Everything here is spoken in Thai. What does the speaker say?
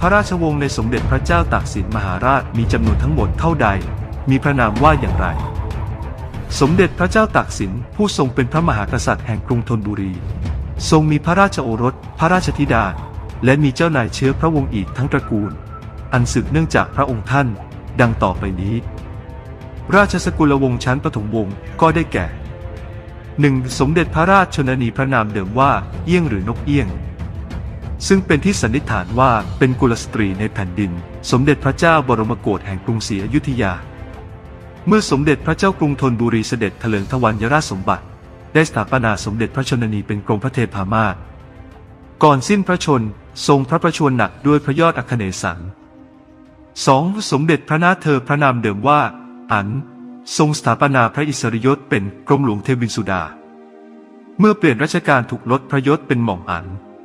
พระราชวงศ์ในสมเด็จพระเจ้าตากสินมหาราชมีจำนวนทั้งหมดเท่าใด มีพระนามว่าอย่างไร สมเด็จพระเจ้าตากสินผู้ทรงเป็นพระมหากษัตริย์แห่งกรุงธนบุรี ทรงมีพระราชโอรส พระราชธิดา และมีเจ้านายเชื้อพระวงศ์อีกทั้งตระกูล อันสืบเนื่องจากพระองค์ท่าน ดังต่อไปนี้ ราชสกุลวงศ์ชั้นปฐมวงศ์ก็ได้แก่หนึ่งสมเด็จพระราชชนนีพระนามเดิมว่าเอี้ยงหรือนกเอี้ยง ซึ่งเป็นที่สันนิษฐานว่าเป็นกุลสตรีในแผ่นดิน สมเด็จพระเจ้าบรมโกศแห่งกรุงศรีอยุธยา เมื่อสมเด็จพระเจ้ากรุงธนบุรีเสด็จเถลิงทวัญยราชสมบัติ ได้สถาปนาสมเด็จพระชนนีเป็นกรมพระเทพามาศก่อนสิ้นพระชน ทรงพระประชวรหนักด้วยพระยอดอัคเนสันสองสมเด็จพระนาเธอพระนามเดิมว่า อัน ทรงสถาปนาพระอิสริยศเป็นกรมหลวงเทวินสุดา เมื่อเปลี่ยนราชการถูกลดพระยศเป็นหม่อมอัน